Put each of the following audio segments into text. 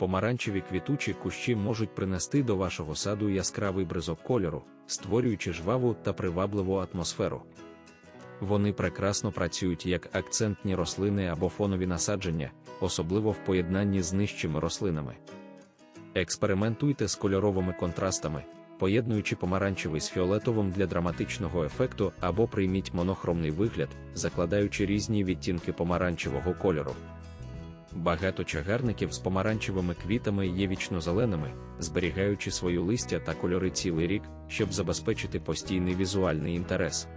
Помаранчеві квітучі кущі можуть принести до вашого саду яскравий бризок кольору, створюючи жваву та привабливу атмосферу. Вони прекрасно працюють як акцентні рослини або фонові насадження, особливо в поєднанні з нижчими рослинами. Експериментуйте з кольоровими контрастами, поєднуючи помаранчевий з фіолетовим для драматичного ефекту або прийміть монохромний вигляд, закладаючи різні відтінки помаранчевого кольору. Багато чагарників з помаранчевими квітами є вічнозеленими, зберігаючи свою листя та кольори цілий рік, щоб забезпечити постійний візуальний інтерес.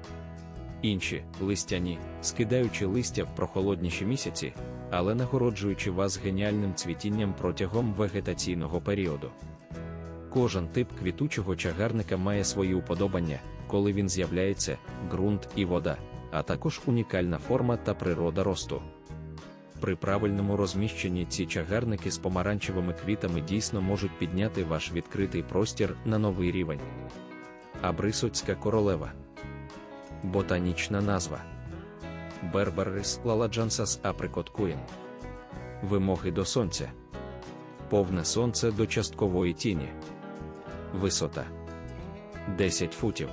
Інші листяні, скидаючи листя в прохолодніші місяці, але нагороджуючи вас геніальним цвітінням протягом вегетаційного періоду. Кожен тип квітучого чагарника має свої уподобання, коли він з'являється, ґрунт і вода, а також унікальна форма та природа росту. При правильному розміщенні ці чагарники з помаранчевими квітами дійсно можуть підняти ваш відкритий простір на новий рівень. Абрисоцька королева. Ботанічна назва Берберрис лаладжансас априкот куін. Вимоги до сонця. Повне сонце до часткової тіні. Висота 10 футів.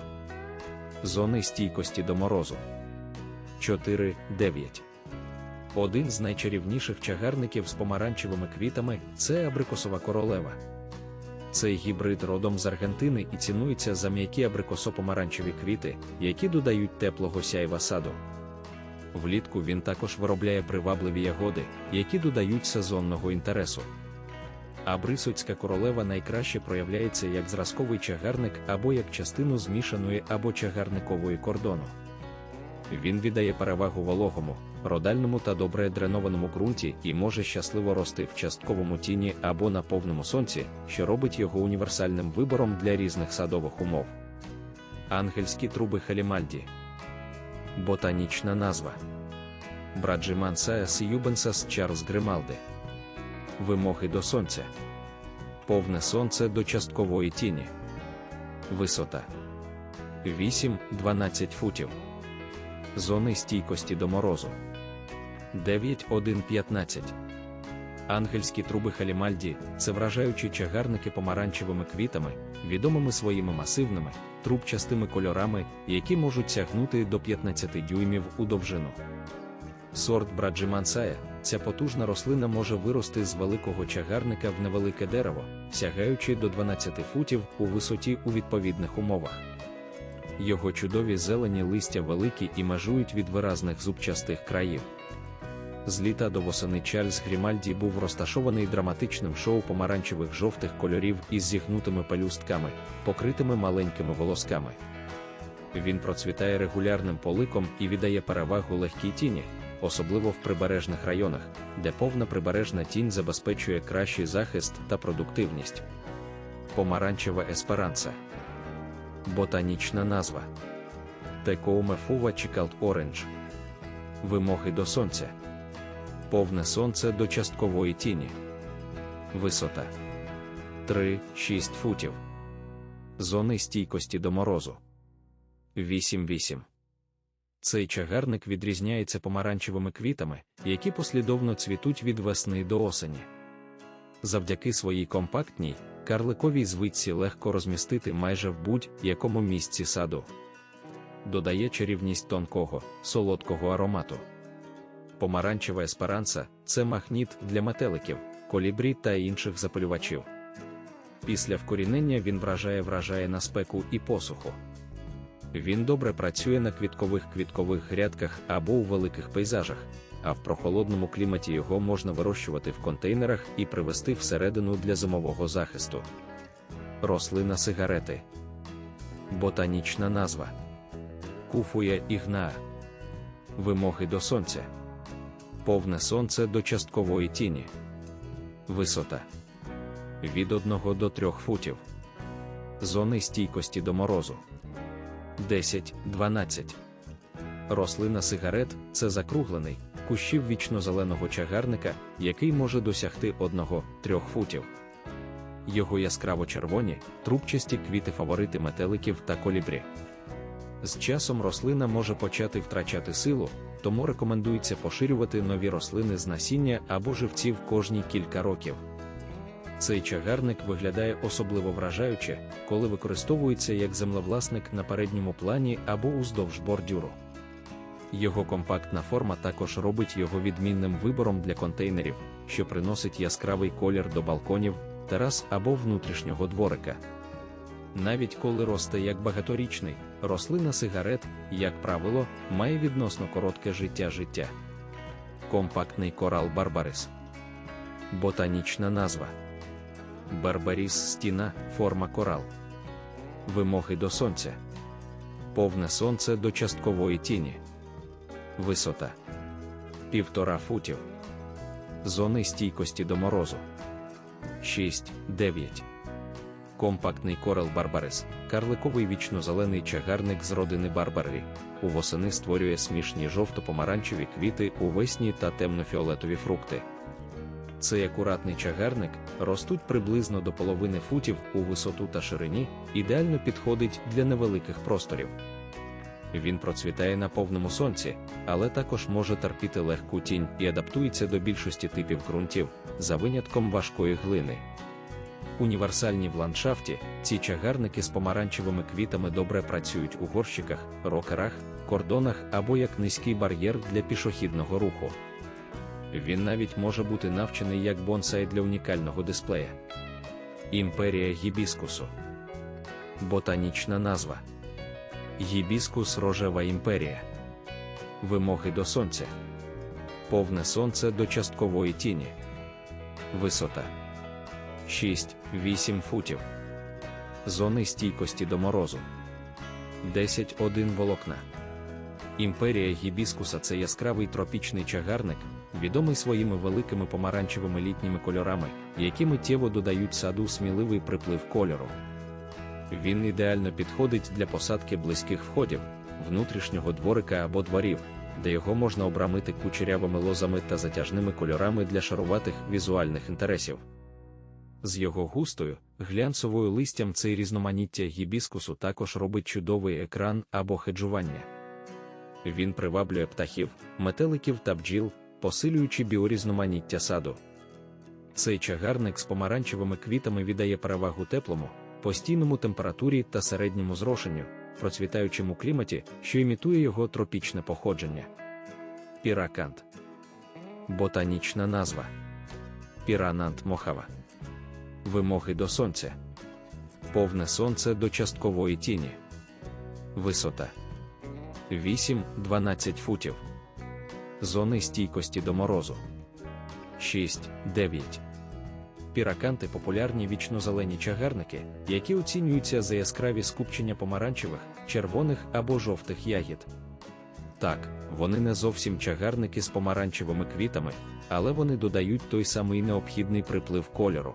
Зони стійкості до морозу 4-9. Один з найчарівніших чагарників з помаранчевими квітами це абрикосова королева. Цей гібрид родом з Аргентини і цінується за м'які абрикосо-помаранчеві квіти, які додають теплого сяйва саду. Влітку він також виробляє привабливі ягоди, які додають сезонного інтересу. Абрисоцька королева найкраще проявляється як зразковий чагарник або як частину змішаної або чагарникової кордону. Він віддає перевагу вологому, родальному та добре дренованому ґрунті і може щасливо рости в частковому тіні або на повному сонці, що робить його універсальним вибором для різних садових умов. Ангельські труби Халімальді. Ботанічна назва Браджимансаес юбенсас Чарльз Грималди. Вимоги до сонця. Повне сонце до часткової тіні. Висота 8-12 футів. Зони стійкості до морозу 9-1-15. Ангельські труби Халімальді це вражаючі чагарники помаранчевими квітами, відомими своїми масивними, трубчастими кольорами, які можуть сягнути до 15 дюймів у довжину. Сорт Браджимансая, ця потужна рослина може вирости з великого чагарника в невелике дерево, сягаючи до 12 футів у висоті у відповідних умовах. Його чудові зелені листя великі і межують від виразних зубчастих країв. З літа до восени Чарльз Грімальді був розташований драматичним шоу помаранчевих жовтих кольорів із зігнутими пелюстками, покритими маленькими волосками. Він процвітає регулярним поликом і віддає перевагу легкій тіні, особливо в прибережних районах, де повна прибережна тінь забезпечує кращий захист та продуктивність. Помаранчева есперанца. Ботанічна назва Текоумефува Чікалт Оранж. Вимоги до сонця. Повне сонце до часткової тіні. Висота 3-6 футів. Зони стійкості до морозу 8-8. Цей чагарник відрізняється помаранчевими квітами, які послідовно цвітуть від весни до осені. Завдяки своїй компактній, карликовій звичці легко розмістити майже в будь-якому місці саду. Додає чарівність тонкого, солодкого аромату. Помаранчева есперанца це магніт для метеликів, колібрі та інших запалювачів. Після вкорінення він вражає вражає на спеку і посуху. Він добре працює на квіткових квіткових грядках або у великих пейзажах, а в прохолодному кліматі його можна вирощувати в контейнерах і привезти всередину для зимового захисту. Рослина сигарети. Ботанічна назва Куфуя ігнаа. Вимоги до сонця. Повне сонце до часткової тіні. Висота від 1 до 3 футів. Зони стійкості до морозу 10-12. Рослина сигарет це закруглений, кущів вічно-зеленого чагарника, який може досягти 1-3 футів. Його яскраво червоні, трубчасті квіти фаворити метеликів та колібрі. З часом рослина може почати втрачати силу, тому рекомендується поширювати нові рослини з насіння або живців кожні кілька років. Цей чагарник виглядає особливо вражаюче, коли використовується як землевласник на передньому плані або уздовж бордюру. Його компактна форма також робить його відмінним вибором для контейнерів, що приносить яскравий колір до балконів, терас або внутрішнього дворика. Навіть коли росте як багаторічний, рослина сигарет, як правило, має відносно коротке життя життя. Компактний корал Барбарис. Ботанічна назва. Барбаріс стіна, форма корал. Вимоги до сонця. Повне сонце до часткової тіні. Висота. Півтора футів. Зони стійкості до морозу. 6-9. Компактний корал Барбарис, карликовий вічно-зелений чагарник з родини Барбарі. У восени створює смішні жовто-помаранчеві квіти у весні та темно-фіолетові фрукти. Цей акуратний чагарник ростуть приблизно до половини футів у висоту та ширині, ідеально підходить для невеликих просторів. Він процвітає на повному сонці, але також може терпіти легку тінь і адаптується до більшості типів ґрунтів, за винятком важкої глини. Універсальні в ландшафті, ці чагарники з помаранчевими квітами добре працюють у горщиках, рокерах, кордонах або як низький бар'єр для пішохідного руху. Він навіть може бути навчений як бонсай для унікального дисплея. Імперія гібіскусу. Ботанічна назва. Гібіскус рожева імперія. Вимоги до сонця. Повне сонце до часткової тіні. Висота 6-8 футів. Зони стійкості до морозу. 10-1 волокна. Імперія гібіскуса це яскравий тропічний чагарник, відомий своїми великими помаранчевими літніми кольорами, які миттєво додають саду сміливий приплив кольору. Він ідеально підходить для посадки близьких входів, внутрішнього дворика або дворів, де його можна обрамити кучерявими лозами та затяжними кольорами для шаруватих візуальних інтересів. З його густою, глянцевою листям цей різноманіття гібіскусу також робить чудовий екран або хеджування. Він приваблює птахів, метеликів та бджіл, посилюючи біорізноманіття саду. Цей чагарник з помаранчевими квітами віддає перевагу теплому, постійному температурі та середньому зрошенню, процвітаючому кліматі, що імітує його тропічне походження. Піракант. Ботанічна назва. Піранант мохава. Вимоги до сонця. Повне сонце до часткової тіні. Висота 8-12 футів. Зони стійкості до морозу 6-9. Піраканти популярні вічно-зелені чагарники, які оцінюються за яскраві скупчення помаранчевих, червоних або жовтих ягід. Так, вони не зовсім чагарники з помаранчевими квітами, але вони додають той самий необхідний приплив кольору.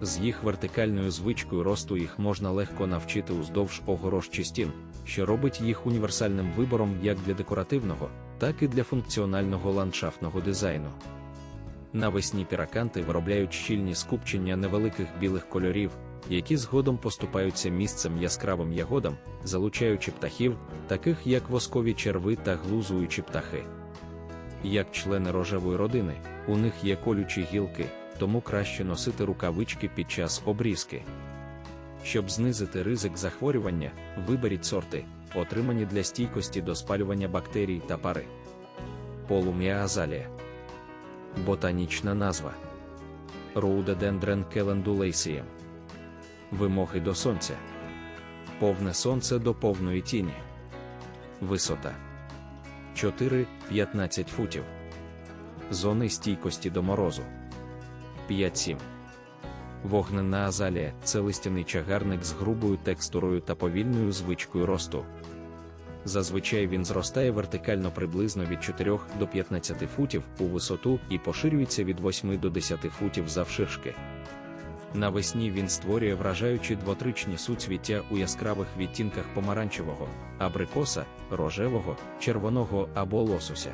З їх вертикальною звичкою росту їх можна легко навчити уздовж огорож чи стін, що робить їх універсальним вибором як для декоративного, так і для функціонального ландшафтного дизайну. Навесні піраканти виробляють щільні скупчення невеликих білих кольорів, які згодом поступаються місцем яскравим ягодам, залучаючи птахів, таких як воскові черви та глузуючі птахи. Як члени рожевої родини, у них є колючі гілки, тому краще носити рукавички під час обрізки. Щоб знизити ризик захворювання, виберіть сорти, отримані для стійкості до спалювання бактерій та пари. Полум'я азалія. Ботанічна назва Rhododendron calendulaceae. Вимоги до сонця. Повне сонце до повної тіні. Висота 4-15 футів. Зони стійкості до морозу 5-7. Вогнена азалія це листяний чагарник з грубою текстурою та повільною звичкою росту. Зазвичай він зростає вертикально приблизно від 4 до 15 футів у висоту і поширюється від 8 до 10 футів завширшки. Навесні він створює вражаючі двотричні суцвіття у яскравих відтінках помаранчевого, абрикоса, рожевого, червоного або лосося.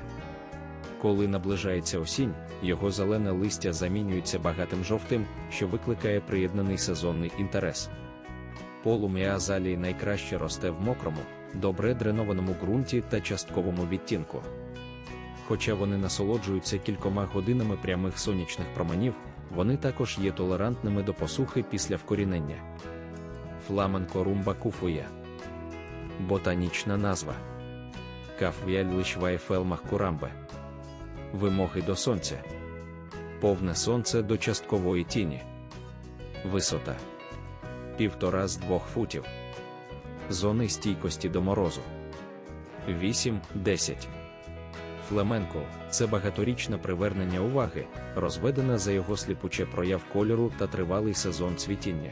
Коли наближається осінь, його зелене листя замінюється багатим жовтим, що викликає приєднаний сезонний інтерес. Полум'я азалії найкраще росте в мокрому, добре дренованому ґрунті та частковому відтінку. Хоча вони насолоджуються кількома годинами прямих сонячних променів, вони також є толерантними до посухи після вкорінення. Фламенко румба куфуя. Ботанічна назва. Кафвіаль фелмах курамбе. Вимоги до сонця. Повне сонце до часткової тіні. Висота півтора з двох футів. Зони стійкості до морозу 8-10. Флеменко це багаторічне привернення уваги, розведена за його сліпуче прояв кольору та тривалий сезон цвітіння.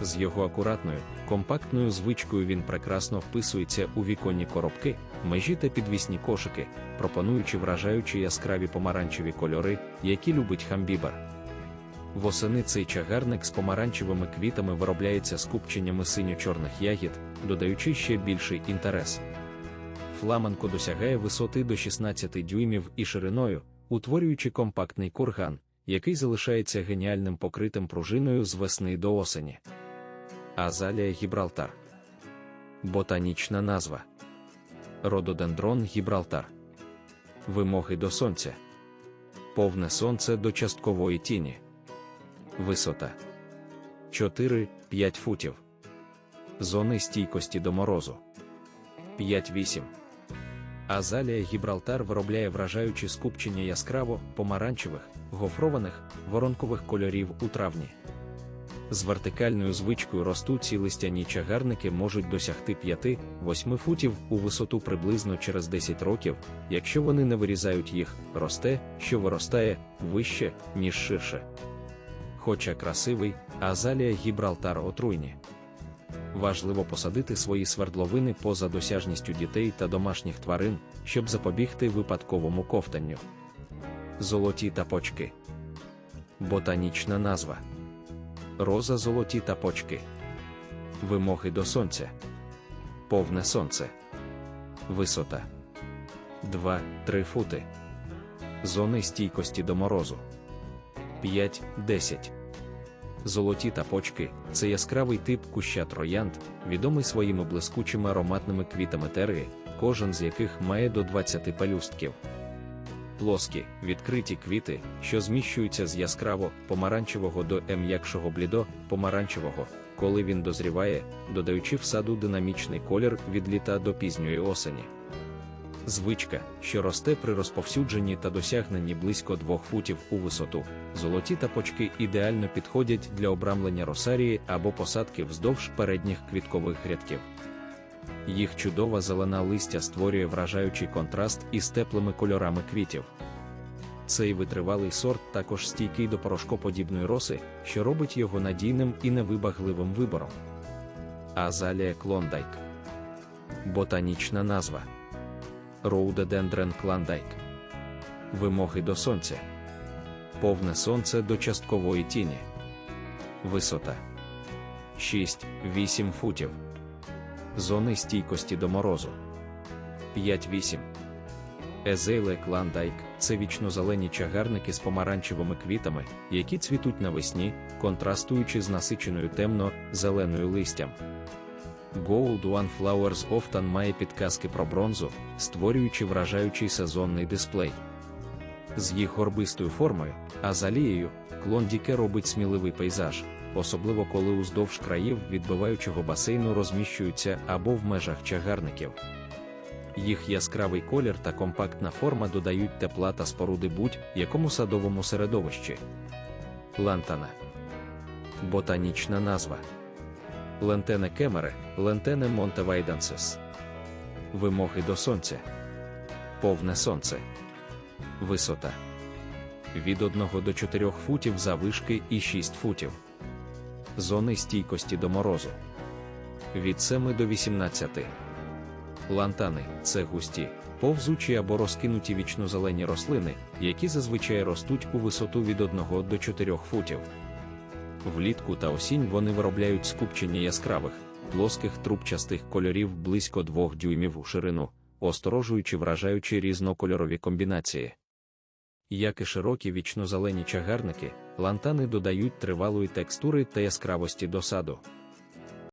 З його акуратною, компактною звичкою він прекрасно вписується у віконні коробки, межі та підвісні кошики, пропонуючи вражаючі яскраві помаранчеві кольори, які любить хамбібер. Восени цей чагарник з помаранчевими квітами виробляється скупченнями синьо-чорних ягід, додаючи ще більший інтерес. Фламанко досягає висоти до 16 дюймів і шириною, утворюючи компактний курган, який залишається геніальним покритим пружиною з весни до осені. Азалія Гібралтар. Ботанічна назва. Рододендрон Гібралтар. Вимоги до сонця. Повне сонце до часткової тіні. Висота 4-5 футів. Зони стійкості до морозу 5-8. Азалія Гібралтар виробляє вражаючі скупчення яскраво помаранчевих, гофрованих, воронкових кольорів у травні. З вертикальною звичкою ростуть і листяні чагарники можуть досягти 5-8 футів у висоту приблизно через 10 років, якщо вони не вирізають їх, росте, що виростає вище, ніж ширше хоча красивий, азалія Гібралтар отруйні. Важливо посадити свої свердловини поза досяжністю дітей та домашніх тварин, щоб запобігти випадковому ковтанню. Золоті тапочки. Ботанічна назва. Роза золоті тапочки. Вимоги до сонця. Повне сонце. Висота 2-3 фути. Зони стійкості до морозу 5-10. Золоті тапочки це яскравий тип куща троянд, відомий своїми блискучими ароматними квітами терії, кожен з яких має до 20 пелюстків. Плоскі, відкриті квіти, що зміщуються з яскраво помаранчевого до м'якшого блідо помаранчевого, коли він дозріває, додаючи в саду динамічний колір від літа до пізньої осені. Звичка, що росте при розповсюдженні та досягненні близько двох футів у висоту, золоті тапочки ідеально підходять для обрамлення росарії або посадки вздовж передніх квіткових грядків. Їх чудова зелена листя створює вражаючий контраст із теплими кольорами квітів. Цей витривалий сорт також стійкий до порошкоподібної роси, що робить його надійним і невибагливим вибором. Азалія Клондайк. Ботанічна назва. Rhododendron Klondike. Вимоги до сонця. Повне сонце до часткової тіні. Висота 6-8 футів. Зони стійкості до морозу 5-8. Езейле Кландайк це вічнозелені чагарники з помаранчевими квітами, які цвітуть навесні, контрастуючи з насиченою темно-зеленою листям. Gold One Flowers Often має підказки про бронзу, створюючи вражаючий сезонний дисплей. З їх горбистою формою, азалією, клондіке робить сміливий пейзаж, особливо коли уздовж країв відбиваючого басейну розміщуються або в межах чагарників. Їх яскравий колір та компактна форма додають тепла та споруди будь-якому садовому середовищі. Лантана ботанічна назва. Лентене кемере, лентене монтевайдансес. Вимоги до сонця. Повне сонце. Висота. Від 1 до 4 футів завишки і 6 футів. Зони стійкості до морозу. Від 7 до 18. Лантани це густі, повзучі або розкинуті вічнозелені рослини, які зазвичай ростуть у висоту від 1 до 4 футів. Влітку та осінь вони виробляють скупчення яскравих, плоских трубчастих кольорів близько двох дюймів у ширину, осторожуючи вражаючи різнокольорові комбінації. Як і широкі вічнозелені чагарники, лантани додають тривалої текстури та яскравості до саду.